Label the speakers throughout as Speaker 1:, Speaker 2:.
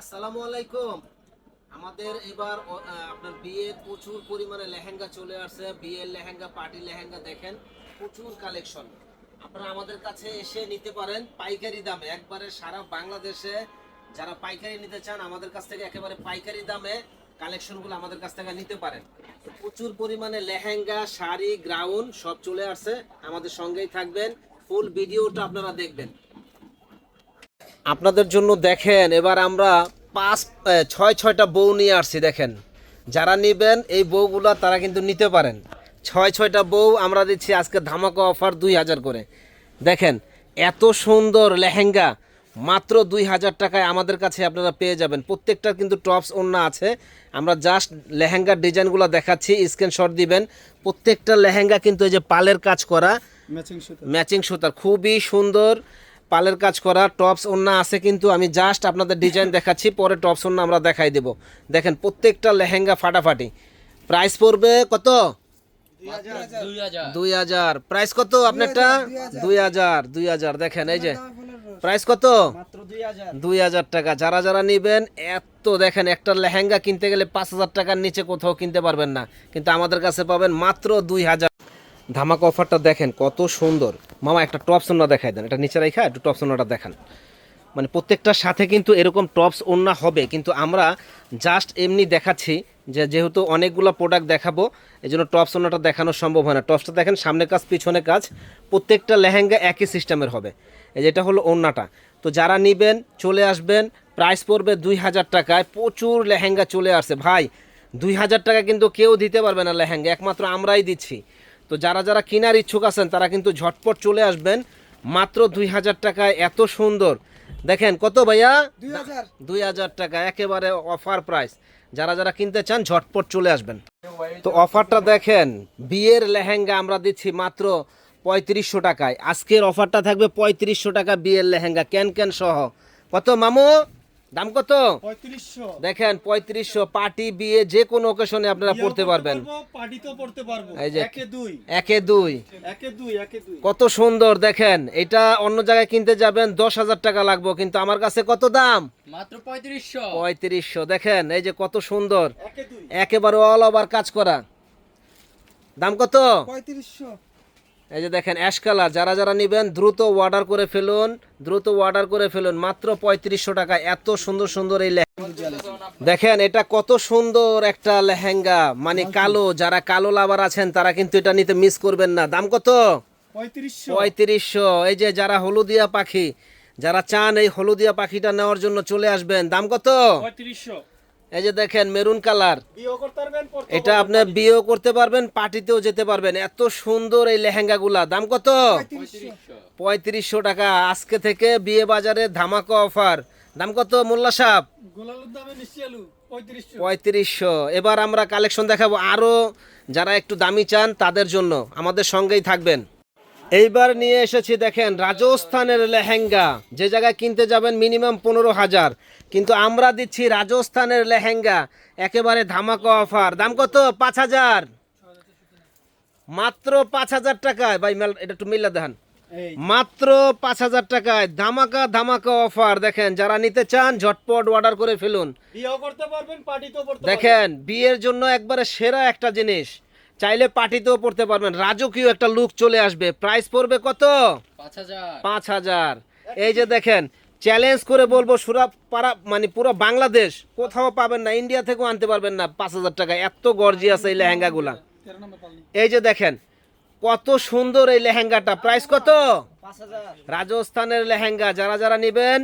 Speaker 1: আসসালামু আলাইকুম। আমাদের এবার আপনার বিয়ের প্রচুর পরিমাণে লেহেঙ্গা চলে আসছে। বিয়ের লেহেঙ্গা, পার্টি লেহেঙ্গা দেখেন, প্রচুর কালেকশন আপনারা আমাদের কাছে এসে নিতে পারেন পাইকারি দামে। একবারে সারা বাংলাদেশে যারা পাইকারি নিতে চান, আমাদের কাছ থেকে একেবারে পাইকারি দামে কালেকশনগুলো আমাদের কাছ থেকে নিতে পারেন। প্রচুর পরিমাণে লেহেঙ্গা, শাড়ি গ্রাউন্ড সব চলে আসছে। আমাদের সঙ্গেই থাকবেন। ফুল ভিডিওটা আপনারা দেখবেন। আপনাদের জন্য দেখেন এবার আমরা পাঁচ ছয় ছয়টা বউ নিয়ে আসছি দেখেন। যারা নেবেন এই বউগুলা তারা কিন্তু নিতে পারেন। ছয় ছয়টা বউ আমরা দিচ্ছি আজকে ধামাকা অফার দুই হাজার করে। দেখেন এত সুন্দর লেহেঙ্গা মাত্র দুই হাজার টাকায় আমাদের কাছে আপনারা পেয়ে যাবেন। প্রত্যেকটার কিন্তু টপস ওন্না আছে। আমরা জাস্ট লেহেঙ্গার ডিজাইনগুলো দেখাচ্ছি স্ক্রিনশট দিবেন। প্রত্যেকটা লেহেঙ্গা কিন্তু এই যে পালের কাজ করা
Speaker 2: ম্যাচিং
Speaker 1: সুতার খুবই সুন্দর। পালের কাজ করা টপস ওন্না আছে কিন্তু আমি জাস্ট আপনাদের ডিজাইন দেখাচ্ছি পরে টপস ওন্না আমরা দেখাই দেব। দেখেন প্রত্যেকটা লেহেঙ্গা ফাটাফাটি। প্রাইস পড়বে কত? দুই হাজার। প্রাইস কত আপনারটা? দুই হাজার দুই হাজার। দেখেন এই যে। প্রাইস কত?
Speaker 2: দুই হাজার
Speaker 1: টাকা। যারা যারা নেবেন এত দেখেন একটা লেহেঙ্গা কিনতে গেলে পাঁচ হাজার টাকার নিচে কোথাও কিনতে পারবেন না। কিন্তু আমাদের কাছে পাবেন মাত্র দুই হাজার। ধামাকা অফারটা দেখেন, কত সুন্দর। মামা, একটা টপস সোনা দেখাই দেন। এটা নিচে রেখা একটু টপ সোনাটা দেখান। মানে প্রত্যেকটার সাথে কিন্তু এরকম টপস ওন্না হবে, কিন্তু আমরা জাস্ট এমনি দেখাচ্ছি যে যেহেতু অনেকগুলো প্রোডাক্ট দেখাবো এই জন্য টপস ওন্নাটা দেখানো সম্ভব হয় না। টপসটা দেখেন সামনে কাজ পিছনে কাজ, প্রত্যেকটা লেহেঙ্গা একই সিস্টেমের হবে। যেটা হলো ওন্নাটা তো যারা নেবেন, চলে আসবেন প্রাইস পড়বে দুই হাজার টাকায়, প্রচুর লেহেঙ্গা চলে আসছে। ভাই, দুই হাজার টাকা কিন্তু কেউ দিতে পারবে না লেহেঙ্গা, একমাত্র আমরাই দিচ্ছি। তো যারা যারা কেনার ইচ্ছুক আছেন তারা কিন্তু ঝটপট চলে আসবেন। মাত্র দুই হাজার টাকায় এত সুন্দর। দেখেন কত ভাইয়া?
Speaker 2: দুই হাজার।
Speaker 1: টাকা একেবারে অফার প্রাইস। যারা যারা কিনতে চান ঝটপট চলে আসবেন। তো অফারটা দেখেন বিয়ের লেহেঙ্গা আমরা দিচ্ছি মাত্র পঁয়ত্রিশশো টাকায়। আজকের অফারটা থাকবে পঁয়ত্রিশশো টাকা বিয়ের লেহেঙ্গা ক্যান ক্যান সহ। কত মামু? দাম কত? দেখেন পঁয়ত্রিশশো পার্টি বিয়ে যে কোনো ওকেশনে আপনারা পড়তে পারবেন।
Speaker 2: পার্টিতেও পড়তে পারব।
Speaker 1: এই যে-
Speaker 2: দুই।
Speaker 1: একে দুই। কত সুন্দর দেখেন এটা অন্য জায়গায় কিনতে যাবেন দশ হাজার টাকা লাগবে কিন্তু আমার কাছে কত দাম?
Speaker 3: মাত্র পঁয়ত্রিশশো।
Speaker 1: পঁয়ত্রিশশো দেখেন এই যে কত সুন্দর। একেবারে অল ওভার কাজ করা। দাম কত?
Speaker 2: পঁয়ত্রিশশো।
Speaker 1: এই যে দেখেন অ্যাশ কালার যারা যারা নেবেন দ্রুত অর্ডার করে ফেলুন দ্রুত অর্ডার করে ফেলুন। মাত্র পঁয়ত্রিশশো টাকা এত সুন্দর সুন্দর এই লেহেঙ্গা। দেখেন এটা কত সুন্দর একটা লেহেঙ্গা মানে কালো যারা কালো লাভার আছেন তারা কিন্তু এটা নিতে মিস করবেন না। দাম কত?
Speaker 2: পঁয়ত্রিশশো।
Speaker 1: পঁয়ত্রিশশো। এই যে যারা হলুদিয়া পাখি যারা চান এই হলুদিয়া পাখিটা নেওয়ার জন্য চলে আসবেন দাম কত?
Speaker 2: পঁয়ত্রিশশো।
Speaker 1: এই যে দেখেন মেরুন কালার। এটা আপনি বিয়েও করতে পারবেন পার্টিতেও যেতে পারবেন। এত সুন্দর এই লেহেঙ্গাগুলা। দাম কত?
Speaker 3: পঁয়ত্রিশশো।
Speaker 1: টাকা। আজকে থেকে বিয়ে বাজারে ধামাকা অফার। দাম কত মোল্লা সাপ
Speaker 2: পঁয়ত্রিশশো।
Speaker 1: এবার আমরা কালেকশন দেখাবো আরও যারা একটু দামি চান তাদের জন্য। আমাদের সঙ্গেই থাকবেন। এইবার নিয়ে এসেছি দেখেন রাজস্থানের লেহেঙ্গা। যে জায়গায় কিনতে যাবেন মিনিমাম পনেরো হাজার। কিন্তু আমরা দিচ্ছি রাজস্থানের লেহেঙ্গা। একেবারে ধামাকা অফার। দাম কত? পাঁচ হাজার। মাত্র পাঁচ হাজার টাকায়। ভাই মেল এটা একটু মিল্লা দেখান। মাত্র পাঁচ হাজার টাকায়। ধামাকা ধামাকা অফার। দেখেন যারা নিতে চান ঝটপট অর্ডার করে ফেলুন। দেখেন বিয়ের জন্য একবারে সেরা একটা জিনিস। চাইলে পার্টিতেও পড়তে পারবেন। রাজকীয় একটা লুক চলে আসবে। প্রাইস পড়বে কত?
Speaker 3: পাঁচ হাজার।
Speaker 1: এই যে দেখেন চ্যালেঞ্জ করে বলব সুরা পাড়া মানে পুরো বাংলাদেশ কোথাও পাবেন না ইন্ডিয়া থেকেও আনতে পারবেন না পাঁচ হাজার টাকা। এত গর্জি আছে এই লেহেঙ্গাগুলা। এই যে দেখেন কত সুন্দর এই লেহেঙ্গাটা। প্রাইস কত? রাজস্থানের লেহেঙ্গা। যারা যারা নেবেন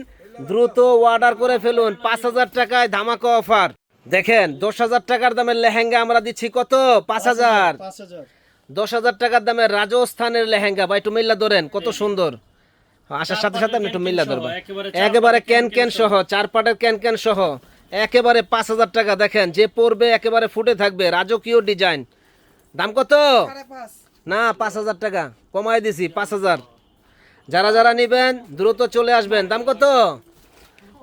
Speaker 1: দ্রুত অর্ডার করে ফেলুন। পাঁচ হাজার টাকায় ধামাকা অফার দেখেন দশ হাজার টাকার দামের লেহেঙ্গা আমরা দিচ্ছি কত? পাঁচ হাজার। দশ হাজার টাকার দামের রাজস্থানের লেহেঙ্গা বা একটু মিল্লা ধরেন কত সুন্দর। আসার সাথে সাথে একটু মিল্লা ধরবেন। একেবারে ক্যান ক্যান সহ চার পাটের ক্যান ক্যান সহ একেবারে পাঁচ হাজার টাকা। দেখেন যে পড়বে একেবারে ফুটে থাকবে রাজকীয় ডিজাইন। দাম কত? না পাঁচ হাজার টাকা। কমাই দিছি পাঁচ হাজার। যারা যারা নেবেন দ্রুত চলে আসবেন। দাম কত?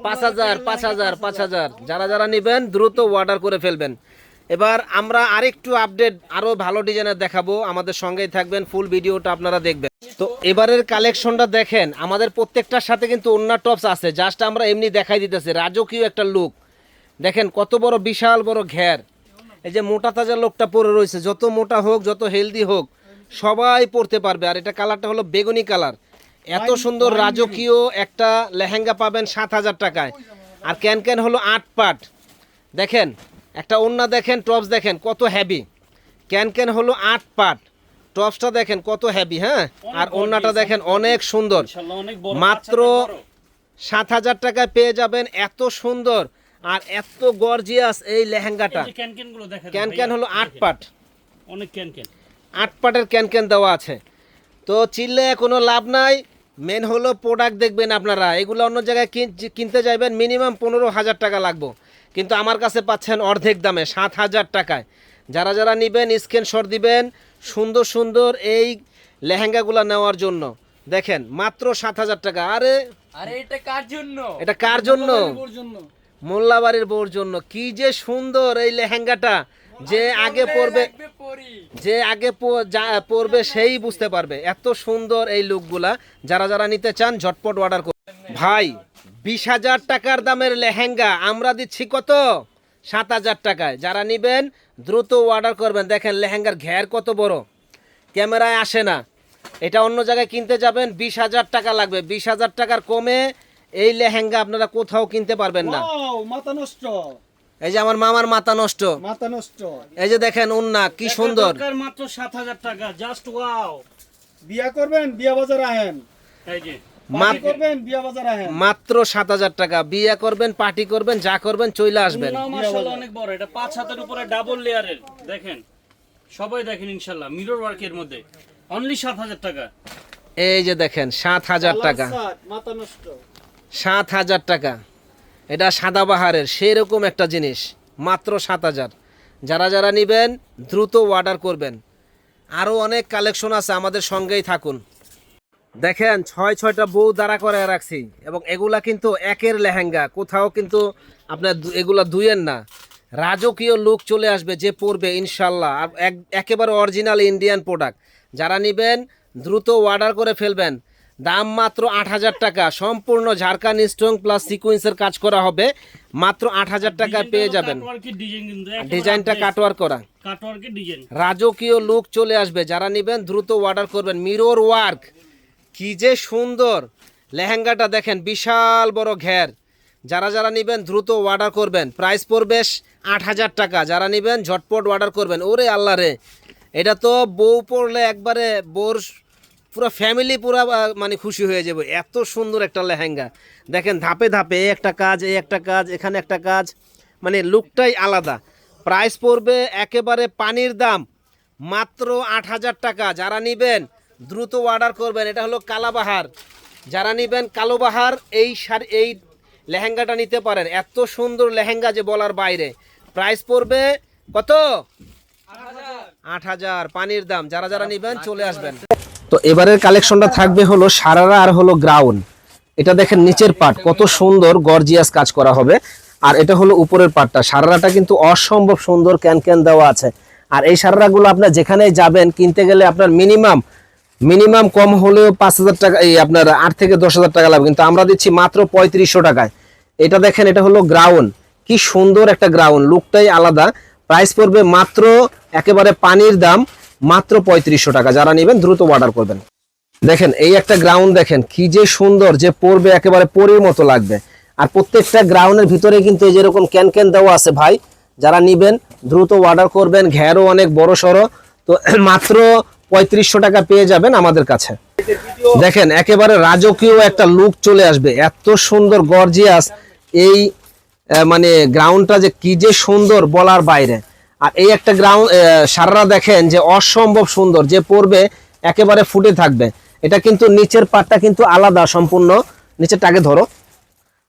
Speaker 1: পাঁচ হাজার পাঁচ হাজার পাঁচ হাজার। যারা যারা নেবেন, দ্রুত অর্ডার করে ফেলবেন। এবার আমরা আরেকটু আপডেট আরও ভালো ডিজাইনের দেখাবো। আমাদের সঙ্গেই থাকবেন ফুল ভিডিওটা আপনারা দেখবেন। তো এবারের কালেকশনটা দেখেন, আমাদের প্রত্যেকটার সাথে কিন্তু অন্য টপস আছে। জাস্ট আমরা এমনি দেখাই দিতেছি, রাজকীয় একটা লুক দেখেন, কত বড়, বিশাল বড় ঘের। এই যে মোটা তাজা লোকটা পরে রয়েছে। যত মোটা হোক, যত হেলদি হোক, সবাই পরতে পারবে। আর এটা কালারটা হলো বেগুনি কালার এত সুন্দর রাজকীয় একটা লেহেঙ্গা পাবেন সাত হাজার টাকায়। আর ক্যান ক্যান হলো আট পাট। দেখেন একটা ওন্না দেখেন টপস দেখেন কত হ্যাভি ক্যান ক্যান হলো আট পাট। টপসটা দেখেন কত হ্যাভি হ্যাঁ? আর ওন্নাটা দেখেন অনেক সুন্দর। মাত্র সাত হাজার টাকায় পেয়ে যাবেন এত সুন্দর। আর এত গর্জিয়াস এই লেহেঙ্গাটা।
Speaker 2: ক্যান ক্যান
Speaker 1: হলো আট পাট।
Speaker 2: অনেক ক্যান ক্যান।
Speaker 1: আট পাটের ক্যান ক্যান দেওয়া আছে। তো চিল্লে কোনো লাভ নাই। মেন হলো প্রোডাক্ট দেখবেন আপনারা। এগুলো অন্য জায়গায় কিন- কিনতে যাবেন মিনিমাম পনেরো হাজার টাকা লাগবে। কিন্তু আমার কাছে পাচ্ছেন অর্ধেক দামে সাত হাজার টাকায়। যারা যারা নেবেন স্ক্রিনশট দিবেন সুন্দর সুন্দর এই লেহেঙ্গাগুলো নেওয়ার জন্য। দেখেন মাত্র সাত হাজার টাকা। আরে
Speaker 3: আরে এটা কার জন্য?
Speaker 1: এটা কার জন্য। মোল্লাবাড়ির বউর জন্য। কি যে সুন্দর এই লেহেঙ্গাটা। যে আগে
Speaker 3: পরি।
Speaker 1: যে আগে প- যা- পরবে সেই বুঝতে পারবে। এত সুন্দর এই লুকগুলা। যারা যারা নিতে চান ঝটপট অর্ডার করুন ভাই বিশ হাজার টাকার দামের লেহেঙ্গা। আমরা দিচ্ছি কত? সাত হাজার টাকায়। যারা নিবেন দ্রুত অর্ডার করবেন। দেখেন লেহেঙ্গার ঘের কত বড়। ক্যামেরায় আসে না। এটা অন্য জায়গায় কিনতে যাবেন। বিশ হাজার টাকা লাগবে। বিশ হাজার টাকার কমে এই লেহেঙ্গা আপনারা কোথাও কিনতে পারবেন না।
Speaker 2: মাথা নষ্ট।
Speaker 1: এই যে আমার মামার মাথা নষ্ট।
Speaker 2: মাথা নষ্ট।
Speaker 1: এই যে দেখেন উন্না কি সুন্দর।
Speaker 2: মাত্র সাত হাজার টাকা জাস্ট ওয়াও বিয়া করবেন বিয়া বাজার আহেন। এই যে
Speaker 1: মাত-
Speaker 2: মাত করবেন বিয়া বাজার আহেন।
Speaker 1: মাত্র সাত হাজার টাকা। বিয়ে করবেন পার্টি করবেন যা করবেন চলে আসবেন।
Speaker 2: অনেক বড়। এটা পাঁচ হাতের উপরে ডাবল লেয়ারের দেখেন সবাই দেখেন ইনশাআল্লাহ মিরর ওয়ার্কের মধ্যে। অনলি 7000 টাকা।
Speaker 1: এই যে দেখেন সাত হাজার টাকা।
Speaker 2: মাথা নষ্ট।
Speaker 1: সাত হাজার টাকা। এটা সাদাবাহারের সেরকম একটা জিনিস, মাত্র সাত হাজার। যারা যারা নেবেন, দ্রুত অর্ডার করবেন। আরও অনেক কালেকশন আছে, আমাদের সঙ্গেই থাকুন। দেখেন, ছয় ছয়টা বউ দাঁড়া করে রাখছি, এবং এগুলা কিন্তু একের লেহেঙ্গা, কোথাও কিন্তু আপনার এগুলা দুইয়ের না। রাজকীয় লুক চলে আসবে, যে পরবে, ইনশাল্লাহ। আর এক- একেবারে অরিজিনাল ইন্ডিয়ান প্রোডাক্ট যারা নেবেন, দ্রুত অর্ডার করে ফেলবেন। দাম মাত্র আট হাজার টাকা। সম্পূর্ণ ঝাড়খান স্ট্রং প্লাস সিকুয়েন্সের কাজ করা হবে। মাত্র আট হাজার টাকায় পেয়ে যাবেন। ডিজাইনটা কাটওয়ার করা। রাজকীয় লুক চলে আসবে। যারা নেবেন দ্রুত অর্ডার করবেন। মিরর ওয়ার্ক কি যে সুন্দর। লেহেঙ্গাটা দেখেন বিশাল বড় ঘের। যারা যারা নেবেন দ্রুত অর্ডার করবেন। প্রাইস পড়বে আট হাজার টাকা। যারা নেবেন ঝটপট অর্ডার করবেন। ওরে আল্লাহ রে। এটা তো বউ পড়লে একবারে বোর পুরো ফ্যামিলি পুরো মানে খুশি হয়ে যাবে। এত সুন্দর একটা লেহেঙ্গা। দেখেন ধাপে ধাপে একটা কাজ, এই একটা কাজ, এখানে একটা কাজ। মানে লুকটাই আলাদা। প্রাইস পড়বে একেবারে পানির দাম। মাত্র আট হাজার টাকা। যারা নেবেন, দ্রুত অর্ডার করবেন। এটা হলো কালাবাহার। যারা নেবেন কালোবাহার, এই শাড়ি, এই লেহেঙ্গাটা নিতে পারেন। এত সুন্দর লেহেঙ্গা যে বলার বাইরে। প্রাইস পড়বে কত? আট হাজার। পানির দাম। যারা যারা নেবেন, চলে আসবেন। তো এবারের কালেকশনটা থাকবে হলো সারারা আর হলো গ্রাউন্ড এটা দেখেন নিচের পার্ট কত সুন্দর গর্জিয়াস কাজ করা হবে। আর এটা হলো উপরের পার্টটা সারারাটা কিন্তু অসম্ভব সুন্দর ক্যান ক্যান দেওয়া আছে। আর এই সারারাগুলো আপনার যেখানে যাবেন, কিনতে গেলে আপনার মিনিমাম মিনিমাম কম হলেও পাঁচ হাজার টাকা, এই আপনার আট থেকে দশ হাজার টাকা লাগবে কিন্তু আমরা দিচ্ছি মাত্র পঁয়ত্রিশশো টাকায়। এটা দেখেন, এটা হলো গ্রাউন্ড কি সুন্দর একটা গ্রাউন্ড লুকটাই আলাদা। প্রাইস পড়বে মাত্র একেবারে পানির দাম মাত্র পঁয়ত্রিশশো টাকা। যারা নেবেন, দ্রুত অর্ডার করবেন। দেখেন, এই একটা গ্রাউন্ড দেখেন, কি যে সুন্দর, যে পড়বে, একেবারে পরির মতো লাগবে। আর প্রত্যেকটা গ্রাউন্ডের ভিতরে কিন্তু এই যেরকম ক্যান ক্যান দেওয়া আছে ভাই, যারা নিবেন, দ্রুত অর্ডার করবেন, ঘেরও অনেক বড় সড়ো। তো মাত্র পঁয়ত্রিশশো টাকা পেয়ে যাবেন আমাদের কাছে। দেখেন, একেবারে রাজকীয় একটা লুক চলে আসবে। এত সুন্দর গর্জিয়াস এই মানে গ্রাউন্ডটা যে কি যে সুন্দর বলার বাইরে। আর এই একটা গ্রাউন্ড সারারা দেখেন যে অসম্ভব সুন্দর, যে পড়বে একেবারে ফুটে থাকবে। এটা কিন্তু নিচের পাটটা কিন্তু আলাদা সম্পূর্ণ। নিচেরটাকে ধরো।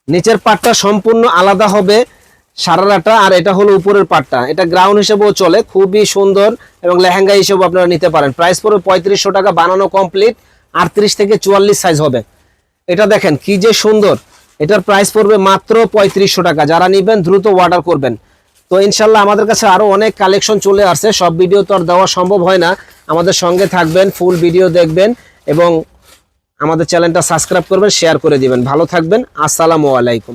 Speaker 1: নিচের পাটটা সম্পূর্ণ আলাদা হবে সারারাটা, আর এটা হলো উপরের পাটটা। এটা গ্রাউন্ড হিসেবেও চলে, খুবই সুন্দর এবং লেহেঙ্গা হিসেবে আপনারা নিতে পারেন। প্রাইস পড়বে পঁয়ত্রিশশো টাকা, বানানো কমপ্লিট, আটত্রিশ থেকে চুয়াল্লিশ সাইজ হবে। এটা দেখেন কি যে সুন্দর। এটার প্রাইস পড়বে মাত্র পঁয়ত্রিশশো টাকা। যারা নেবেন, দ্রুত অর্ডার করবেন। তো ইনশাল্লাহ আমাদের কাছে আরও অনেক কালেকশন চলে আসে সব ভিডিও তো আর দেওয়া সম্ভব হয় না। আমাদের সঙ্গে থাকবেন, ফুল ভিডিও দেখবেন এবং আমাদের চ্যানেলটা সাবস্ক্রাইব করবেন, শেয়ার করে দিবেন। ভালো থাকবেন। আসসালামু আলাইকুম।